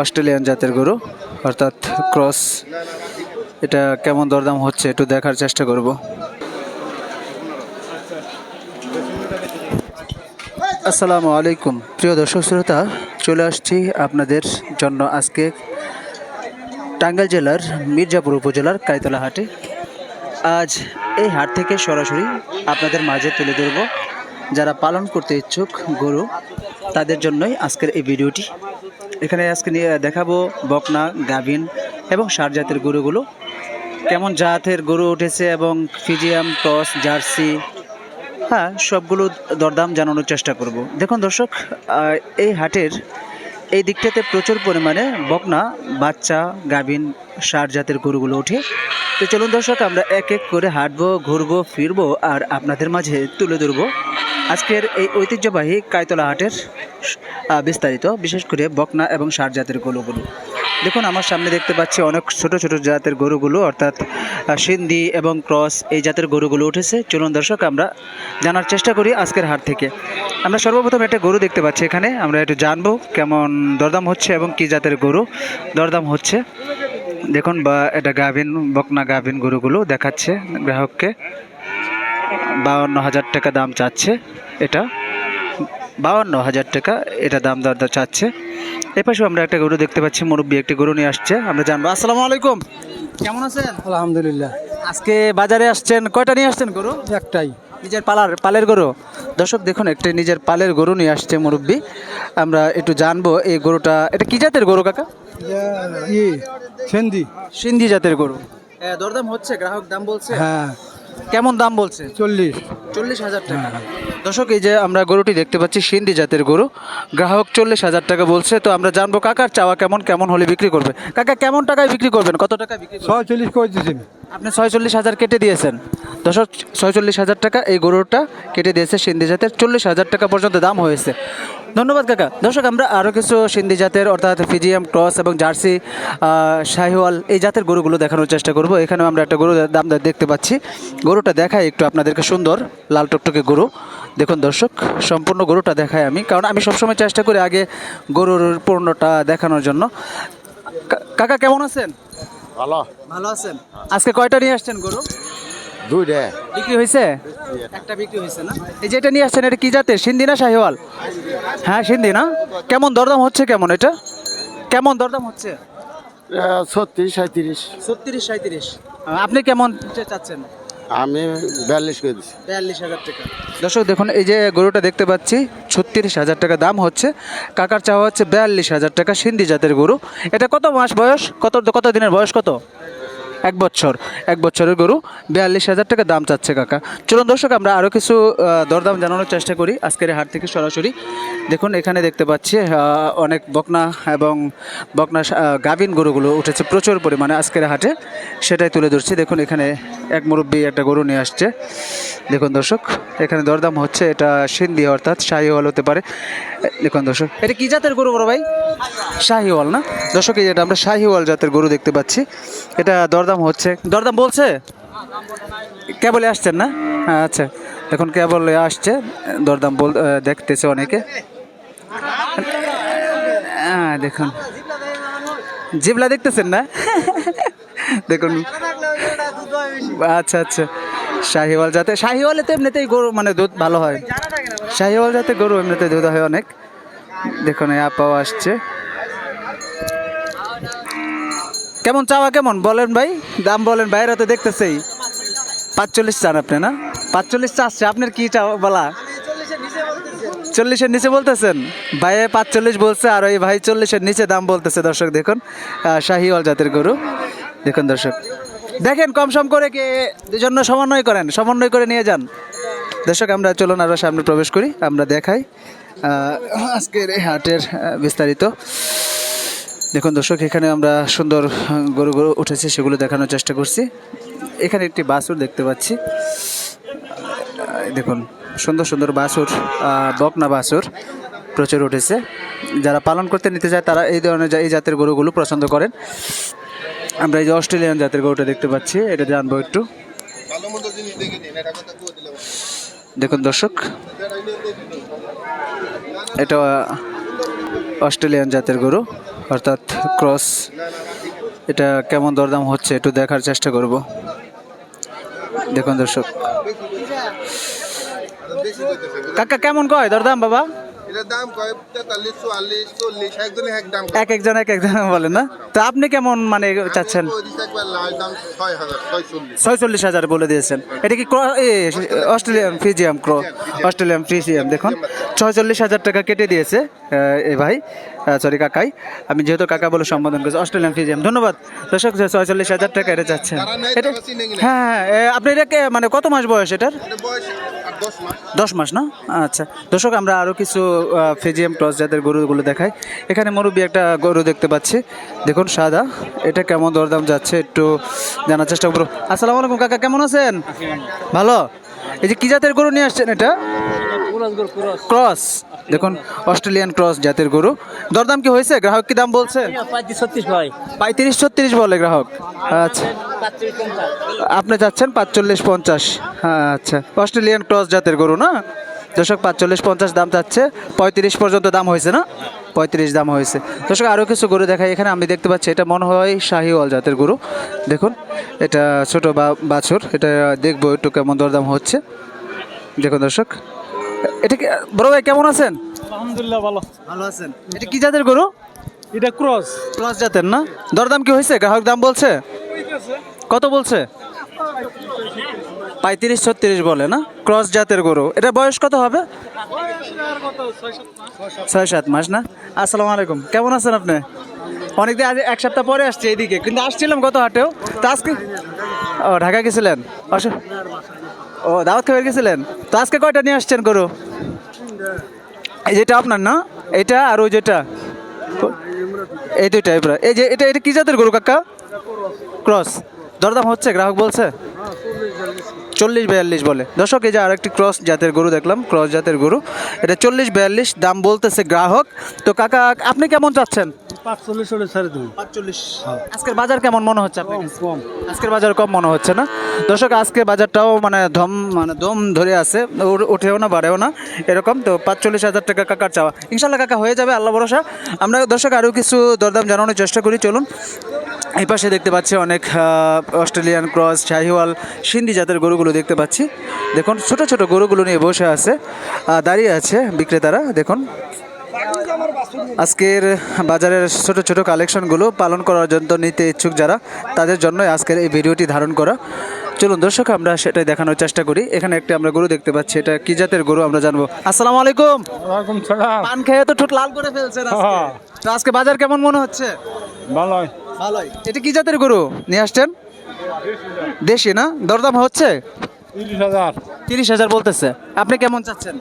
Australian জাতের গরু, অর্থাৎ ক্রস। এটা কেমন দরদাম হচ্ছে একটু দেখার চেষ্টা করব। আসসালামু আলাইকুম। প্রিয় দর্শক শ্রোতা, চলে আসছি আপনাদের জন্য আজকে টাঙ্গাইল জেলার মির্জাপুর উপজেলার কাইতলা হাটে। আজ এই হাট থেকে সরাসরি আপনাদের মাঝে তুলে ধরব। যারা পালন করতে ইচ্ছুক গরু, তাদের জন্যই আজকের এই ভিডিওটি। এখানে আজকে নিয়ে দেখাবো বকনা, গাভিন এবং সার জাতের গরুগুলো। কেমন জাতের গরু উঠেছে এবং ফিজিয়াম, টস, জার্সি হ্যাঁ সবগুলো দরদাম জানানোর চেষ্টা করব। দেখুন দর্শক এই হাটের এই দিকটাতে প্রচুর পরিমাণে বকনা, বাচ্চা, গাভিন সার জাতের গরুগুলো ওঠে। তো চলুন দর্শক, আমরা এক এক করে হাঁটবো, ঘুরবো, ফিরবো আর আপনাদের মাঝে তুলে ধরবো। আজকের এই ঐতিহ্যবাহী কায়তলা হাটের বিস্তারিত, বিশেষ করে বকনা এবং সার জাতের গরুগুলো। দেখুন, আমার সামনে দেখতে পাচ্ছি অনেক ছোট ছোট জাতের গরুগুলো, অর্থাৎ সিন্ধি এবং ক্রস এই জাতের গরুগুলো উঠেছে। চলুন দর্শক, আমরা জানার চেষ্টা করি আজকের হাট থেকে। আমরা সর্বপ্রথম একটা গরু দেখতে পাচ্ছি এখানে। আমরা একটু জানব কেমন দরদাম হচ্ছে এবং কি জাতের গরু দরদাম হচ্ছে। দেখুন, বা এটা গাভিন, বকনা গাভিন গরুগুলো দেখাচ্ছে গ্রাহককে। বাউন্ন হাজার টাকা দাম চাচ্ছে এটা। বাউন্ন হাজার টাকা এটা দাম দর চাচ্ছে এপাশেও আমরা একটা গরু দেখতে পাচ্ছি মুরব্বী একটি গরু নিয়ে আসছে আমরা জানব। আসসালামু আলাইকুম। কেমন আছেন? আলহামদুলিল্লাহ। আজকে বাজারে আসছেন কয়টা নিয়ে আসছেন গরু? একটাই। নিজের পালার পালের গরু। দর্শক দেখুন একটি নিজের পালের গরু নিয়ে আসছে মুরব্বী। আমরা একটু জানব এই গরুটা এটা কি জাতের গরু কাকা? ই সেন্দি সিন্ধি জাতের গরু। দরদাম হচ্ছে গ্রাহক দাম বলছে। হ্যাঁ। কেমন দাম বলছে? চল্লিশ। চল্লিশ হাজার টাকা। দর্শক এই যে আমরা গরুটি দেখতে পাচ্ছি সিন্ধি জাতের গরু। গ্রাহক চল্লিশ হাজার টাকা বলছে। তো আমরা জানব কাকার চাওয়া কেমন কেমন হলে বিক্রি করবে? কাকা কেমন টাকায় বিক্রি করবেন? কত টাকায় বিক্রি ছয় ছয়চল্লিশ করে দিয়েছেন। আপনি ছয়চল্লিশ হাজার কেটে দিয়েছেন। দর্শক, ছয়চল্লিশ হাজার টাকা এই গরুটা কেটে দিয়েছে সিন্ধি জাতের। চল্লিশ হাজার টাকা পর্যন্ত দাম হয়েছে। ধন্যবাদ, কাকা। দর্শক, আমরা আরও কিছু সিন্ধি জাতের, অর্থাৎ ফিজিয়াম, ক্রস এবং জার্সি শাহিওয়াল এই জাতের গরুগুলো দেখানোর চেষ্টা করব। এখানেও আমরা একটা গরু দাম দেখতে পাচ্ছি। গরুটা দেখায় একটু আপনাদেরকে সুন্দর লাল টকটকে গরু। দেখুন দর্শক, সম্পূর্ণ গরুটা দেখাই আমি, কারণ আমি সবসময় চেষ্টা করি আগে গরুর পূর্ণটা দেখানোর জন্য। কাকা, কেমন আছেন? ভালো? ভালো আছেন? আজকে কয়টা নিয়ে আসছেন গরু? দুইটা। বিক্রি হয়েছে? একটা বিক্রি হয়েছে না? এই যে এটা নিয়ে আসছেন এটা কি জাতের? সিন্ধি না শাহিওয়াল? হ্যাঁ সিন্ধি না? কেমন দরদাম হচ্ছে কেমন এটা? কেমন দরদাম হচ্ছে? ছত্রিশ সাঁত্রিশ ছত্রিশ সাঁত্রিশ আপনি কেমন চাচ্ছেন? আমি বিয়াল্লিশ করে দিচ্ছি বিয়াল্লিশ হাজার টাকা। দর্শক দেখুন এই যে গরুটা দেখতে পাচ্ছি ছত্রিশ হাজার টাকা দাম হচ্ছে। কাকার চাওয়া হচ্ছে বিয়াল্লিশ হাজার টাকা সিন্ধি জাতের গরু। এটা কত মাস বয়স? কত কত দিনের বয়স কত? এক বছর, এক বছরের গরু, বিয়াল্লিশ হাজার টাকা দাম চাচ্ছে কাকা। চলুন দর্শক, আমরা আরও কিছু দরদাম জানানোর চেষ্টা করি আজকের হাট থেকে সরাসরি। দেখুন, এখানে দেখতে পাচ্ছি অনেক বকনা এবং বকনা গাভিন গরুগুলো উঠেছে প্রচুর পরিমাণে আজকের হাটে। সেটাই তুলে ধরছি। দেখুন, এখানে এক মুরব্বী একটা গরু নিয়ে আসছে। দেখুন দর্শক, এখানে দরদাম হচ্ছে, এটা সিন্ধি অর্থাৎ শাহিওয়াল হতে পারে। দেখুন দর্শক, এটা কি জাতের গরু বড় ভাই? শাহিওয়াল না? দর্শক, এই যেটা আমরা শাহিওয়াল জাতের গরু দেখতে পাচ্ছি। এটা দরদাম হচ্ছে। দরদাম বলছে? কেবলে আসছেন না? হ্যাঁ আচ্ছা। এখন কেবলে আসছে। দরদাম বল দেখতেছে অনেকে। হ্যাঁ দেখুন। জিবলা দেখতেছেন না? দেখুন। আচ্ছা আচ্ছা। শাহিওয়াল যাতে শাহিওয়ালে তো এমনিতেই গরু মানে দুধ ভালো হয়। শাহিওয়াল যাতে গরু এমনিতে দুধ হয় অনেক। দেখুন আপাও আসছে। কেমন চাওয়া কেমন? বলেন ভাই, দাম বলেন, বাইরে তো দেখতেছেই। পাঁচচল্লিশ চান আপনি, না? পাঁচচল্লিশ চাচ্ছে, আপনার কি চাওয়া বলা? চল্লিশের নিচে বলতেছেন? ভাইয়ে পাঁচচল্লিশ বলছে, আর ওই ভাই চল্লিশের নিচে দাম বলতেছে। দর্শক, দেখুন শাহিওয়াল জাতের গরু। দেখুন, দর্শক। দেখেন, কম সম করে কি দুজন্য সমন্বয় করেন, সমন্বয় করে নিয়ে যান। দর্শক, আমরা চলুন আরও সামনে প্রবেশ করি, আমরা দেখাই আজকের এই হাটের বিস্তারিত। দেখুন দর্শক, এখানে আমরা সুন্দর গরু গরু উঠেছে, সেগুলো দেখানোর চেষ্টা করছি। এখানে একটি বাছুর দেখতে পাচ্ছি। দেখুন, সুন্দর সুন্দর বাছুর বকনা বাছুর প্রচুর উঠেছে। যারা পালন করতে নিতে চায়, তারা এই ধরনের এই জাতের গরুগুলো পছন্দ করেন। আমরা এই যে অস্ট্রেলিয়ান জাতের গরুটা দেখতে পাচ্ছি, এটা জানব একটু। দেখুন দর্শক, এটা অস্ট্রেলিয়ান জাতের গরু। অর্থাৎ ক্রস, এটা কেমন দরদাম হচ্ছে একটু দেখার চেষ্টা করব। দেখুন দর্শক। কাকা, কেমন কয় দরদাম বাবা? এটার দাম কয়? তেতাল্লিশ চুয়াল্লিশ চল্লিশ একজনে এক দাম এক একজন এক একজন বলে না? তো আপনি কেমন মানে চাচ্ছেন? ছয়চল্লিশ হাজার বলে দিয়েছেন। এটা কি অস্ট্রেলিয়ান ক্র অস্ট্রেলিয়ান ফিজিয়াম দেখুন। ছয়চল্লিশ হাজার টাকা কেটে দিয়েছে এ ভাই। সরি কাকাই। আমি যেহেতু কাকা বলে সম্বোধন করছি অস্ট্রেলিয়ান ফিজিয়াম ধন্যবাদ। দর্শক ছয়চল্লিশ হাজার টাকা এটা চাচ্ছেন। এটা। হ্যাঁ হ্যাঁ আপনি এটাকে মানে কত মাস বয়স এটার? বয়স আর দশ মাস। না? আচ্ছা। দর্শক আমরা আরও কিছু ফিজিয়াম টস জাতের গরুগুলো দেখাই। এখানে মুরব্বী একটা গরু দেখতে পাচ্ছি। দেখুন সাদা। এটা কেমন দরদাম যাচ্ছে একটু জানার চেষ্টা করব। আসসালামু আলাইকুম কাকা কেমন আছেন? ভালো? এই যে কি জাতের গরু নিয়ে আসছেন এটা? ক্রস। দেখুন অস্ট্রেলিয়ান ক্রস জাতের গরু। দরদাম কি হয়েছে? গ্রাহক কি দাম বলছে? পঁয়ত্রিশ ছত্রিশ বলে গ্রাহক। আচ্ছা। আপনি যাচ্ছেন পাঁচচল্লিশ পঞ্চাশ। হ্যাঁ আচ্ছা। অস্ট্রেলিয়ান ক্রস জাতের গরু না? দর্শক পাঁচচল্লিশ পঞ্চাশ দাম চাচ্ছে। পঁয়ত্রিশ পর্যন্ত দাম হয়েছে না? পঁয়ত্রিশ দাম হয়েছে। দর্শক আরও কিছু গরু দেখাই। এখানে আমি দেখতে পাচ্ছি এটা মনে হয় শাহিওয়াল জাতের গরু। দেখুন এটা ছোট বা বাছুর। এটা দেখব একটু কেমন দরদাম হচ্ছে। দেখুন দর্শক। এটা কি বড় ভাই কেমন আছেন? আলহামদুলিল্লাহ ভালো। ভালো আছেন। এটা কি জাতের গরু? এটা ক্রস। ক্রস জাতের না? দরদাম কি হয়েছে? গ্রাহক দাম বলছে? কত বলছে? পঁয়ত্রিশ ছত্রিশ বলে না? ক্রস জাতের গরু। এটা বয়স কত হবে? ছয় সাত মাস না? আসসালামু আলাইকুম। কেমন আছেন আপনি? অনেকদিন আজ এক সপ্তাহ পরে আসছে এইদিকে কিন্তু আসছিলাম গত হাটেও। তো আজকে ও ঢাকা গেছিলেন? অস- ও, দাওয়াত খাবার গেছিলেন? তো আজকে কয়টা নিয়ে আসছেন গরু? এই যেটা আপনার না, এটা আর ওই যেটা? এই দুইটা এই যে, এটা এটা কি জাতের গরু কাকা? ক্রস। দরদাম হচ্ছে, গ্রাহক বলছে? চল্লিশ বিয়াল্লিশ বলে। দর্শক, এই যে আরেকটি ক্রস জাতের গরু দেখলাম, ক্রস জাতের গরু। এটা চল্লিশ বিয়াল্লিশ, দাম বলতেছে গ্রাহক। তো কাকা, আপনি কেমন চাচ্ছেন? পাঁচচল্লিশ হলে ছেড়ে দেবো। পাঁচচল্লিশ। আজকের বাজার কেমন মনে হচ্ছে আপনার কাছে? কম। আজকের বাজার কম মনে হচ্ছে না? দর্শক আজকে বাজারটাও মানে ধম মানে দম ধরে আছে। উ- উঠেও না বাড়েও না। এরকম তো পাঁচচল্লিশ হাজার টাকা কাকার চাওয়া। ইনশাল্লাহ কাকা হয়ে যাবে আল্লাহ ভরসা। আমরা দর্শক আরও কিছু দরদাম জানানোর চেষ্টা করি। চলুন এই পাশে দেখতে পাচ্ছি অনেক আহ, অস্ট্রেলিয়ান ক্রস শাহিওয়াল সিন্ধি জাতের গরুগুলো দেখতে পাচ্ছি। দেখুন ছোট ছোট গরুগুলো নিয়ে বসে আছে আহ, দাঁড়িয়ে আছে বিক্রেতারা। দেখুন আজকের বাজারের ছোট ছোট কালেকশনগুলো পালন করার জন্য নিতে ইচ্ছুক যারা তাদের জন্য আজকের এই ভিডিওটি ধারণ করা। চলুন দর্শক আমরা সেটাই দেখানোর চেষ্টা করি। এখানে একটি আমরা গরু দেখতে পাচ্ছি এটা কি জাতের গরু আমরা জানব। আসসালামু আলাইকুম। ওয়ালাইকুম সালাম। পান খেয়ে তো ঠোঁট লাল করে ফেলছেন আজকে। হ্যাঁ। তো আজকে বাজার কেমন মনে হচ্ছে? ভালোই। ভালোই। এটা কি জাতের গরু? নিয়ে আসছেন? দেশি না? দরদাম হচ্ছে? তিরিশ হাজার। তিরিশ হাজার বলতেছে। আপনি কেমন চাচ্ছেন?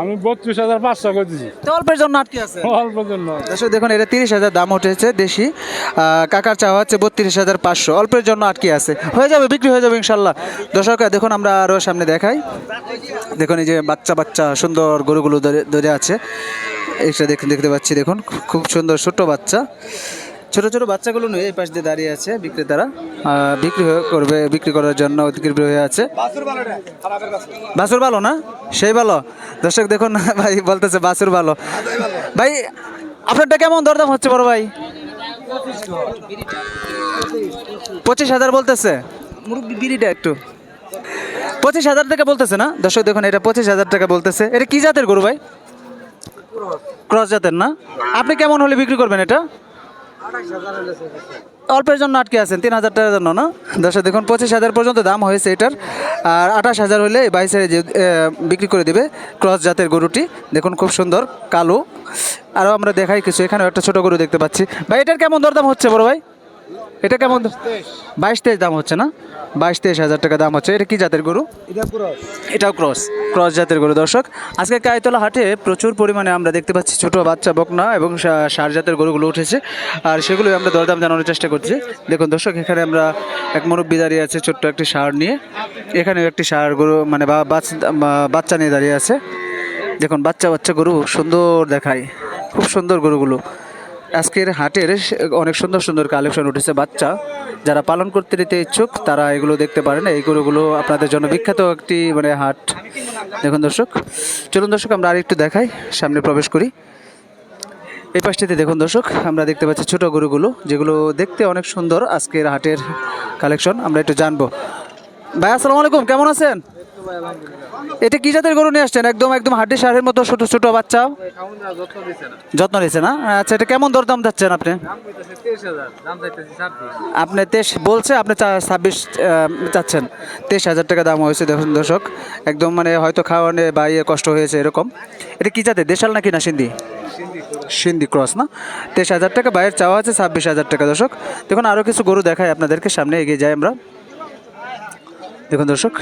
আমি বত্রিশ হাজার পাঁচশো করে অল্পের জন্য আটকে আছে? অল্প জন্য। দর্শক দেখুন এটা তিরিশ হাজার দাম উঠেছে দেশি। কাকার চাওয়া হচ্ছে বত্রিশ হাজার পাঁচশো। অল্পের জন্য আটকে আছে? হয়ে যাবে বিক্রি হয়ে যাবে ইনশাল্লাহ। দর্শক দেখুন আমরা আরও সামনে দেখাই। দেখুন এই যে বাচ্চা বাচ্চা সুন্দর গরুগুলো ধরে ধরে আছে। এটা দেখুন দেখতে পাচ্ছি দেখুন খুব সুন্দর ছোট্ট বাচ্চা। ছোট ছোট বাচ্চাগুলো নিয়ে এই পাশ দিয়ে দাঁড়িয়ে আছে বিক্রেতারা। বিক্রি হয়ে- করবে বিক্রি করার জন্য বিক্রি হয়ে আছে। বাসুর ভালো না? সেই ভালো দর্শক দেখুন ভাই বলতেছে বাসুর ভালো ভাই আপনারটা কেমন দরদাম হচ্ছে বড় ভাই? পঁচিশ হাজার বলতেছে। বিড়িটা একটু। পঁচিশ হাজার টাকা বলতেছে না? দর্শক দেখুন এটা পঁচিশ হাজার টাকা বলতেছে। এটা কি জাতের গরু ভাই? ক্রস জাতের না? আপনি কেমন হলে বিক্রি করবেন এটা? অল্পের জন্য আটকে আছেন, তিন হাজার টাকার জন্য না? দর্শক, দেখুন, পঁচিশ হাজার পর্যন্ত দাম হয়েছে এটার। আর আঠাশ হাজার হলে বাইশে যে বিক্রি করে দিবে ক্রস জাতের গরুটি। দেখুন, খুব সুন্দর, কালো। আরও আমরা দেখাই কিছু, এখানেও একটা ছোট গরু দেখতে পাচ্ছি। ভাই, এটার কেমন দরদাম হচ্ছে বড় ভাই? এটা কেমন বাইশ তেইশ। দাম হচ্ছে না? বাইশ তেইশ হাজার টাকা দাম হচ্ছে। এটা কি জাতের গরু? এটাও ক্রস। ক্রস জাতের গরু। দর্শক আজকে কায়তলা হাটে প্রচুর পরিমাণে আমরা দেখতে পাচ্ছি ছোট বাচ্চা বকনা এবং সা- ষাঁড় জাতের গরুগুলো উঠেছে। আর সেগুলো আমরা দরদাম জানানোর চেষ্টা করছি। দেখুন দর্শক এখানে আমরা এক মুরব্বী দাঁড়িয়ে আছে ছোট্ট একটি ষাঁড় নিয়ে। এখানেও একটি ষাঁড় গরু মানে বাচ্চা নিয়ে দাঁড়িয়ে আছে। দেখুন বাচ্চা বাচ্চা গরু সুন্দর দেখায়। খুব সুন্দর গরুগুলো। আজকের হাটের অনেক সুন্দর সুন্দর কালেকশন উঠেছে বাচ্চা। যারা পালন করতে নিতে ইচ্ছুক, তারা এগুলো দেখতে পারেন। এই গরুগুলো আপনাদের জন্য বিখ্যাত একটি মানে হাট। দেখুন দর্শক, চলুন দর্শক, আমরা আরেকটু দেখাই, সামনে প্রবেশ করি। এই পাশটিতে দেখুন দর্শক, আমরা দেখতে পাচ্ছি ছোট গরুগুলো, যেগুলো দেখতে অনেক সুন্দর আজকের হাটের কালেকশন। আমরা একটু জানব। ভাই, আসসালামু আলাইকুম, কেমন আছেন? এটা কি জাতের গরু নিয়ে আসছেন? একদম একদম হাড্ডি সারের মতো ছোট ছোট বাচ্চা। যত্ন নিয়েছে না। আচ্ছা এটা কেমন দরদাম যাচ্ছেন আপনি? আপনি তেইশ বলছে আপনি ছাব্বিশ চাচ্ছেন। তেইশ হাজার টাকা দাম হয়েছে দেখুন দর্শক। একদম মানে হয়তো খাওয়ানো বা ইয়ে কষ্ট হয়েছে এরকম। এটা কি জাতের দেশাল নাকি না সিন্ধি? সিন্ধি ক্রস। না? তেইশ হাজার টাকা বাইরের চাওয়া আছে ছাব্বিশ হাজার টাকা দর্শক। দেখুন আরও কিছু গরু দেখায় আপনাদেরকে সামনে এগিয়ে যাই আমরা। দেখুন দর্শক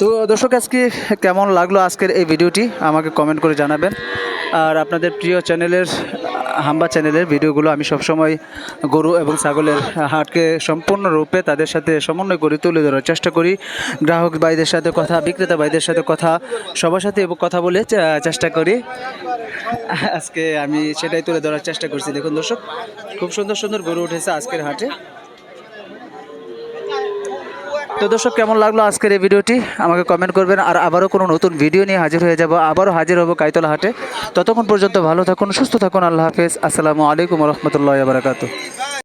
তো দর্শক, আজকে কেমন লাগল আজকের এই ভিডিওটি? আমাকে কমেন্ট করে জানাবেন। আর আপনাদের প্রিয় চ্যানেলের, হাম্বা চ্যানেলের ভিডিওগুলো আমি সবসময় গরু এবং ছাগলের হাটকে সম্পূর্ণরূপে তাদের সাথে সমন্বয় করে তুলে ধরার চেষ্টা করি। গ্রাহক ভাইদের সাথে কথা, বিক্রেতা ভাইদের সাথে কথা, সবার সাথে কথা বলে চেষ্টা করি। আজকে আমি সেটাই তুলে ধরার চেষ্টা করছি। দেখুন দর্শক, খুব সুন্দর সুন্দর গরু উঠেছে আজকের হাটে। তো দর্শক, কেমন লাগল আজকের এই ভিডিওটি? আমাকে কমেন্ট করবেন। আর আবারও কোনো নতুন ভিডিও নিয়ে হাজির হয়ে যাব। আবারও হাজির হব কাইতলা হাটে ততক্ষণ পর্যন্ত ভালো থাকুন, সুস্থ থাকুন। আল্লাহ হাফেজ। আসসালামু আলাইকুম রহমতুল্লাহ বারাকাতু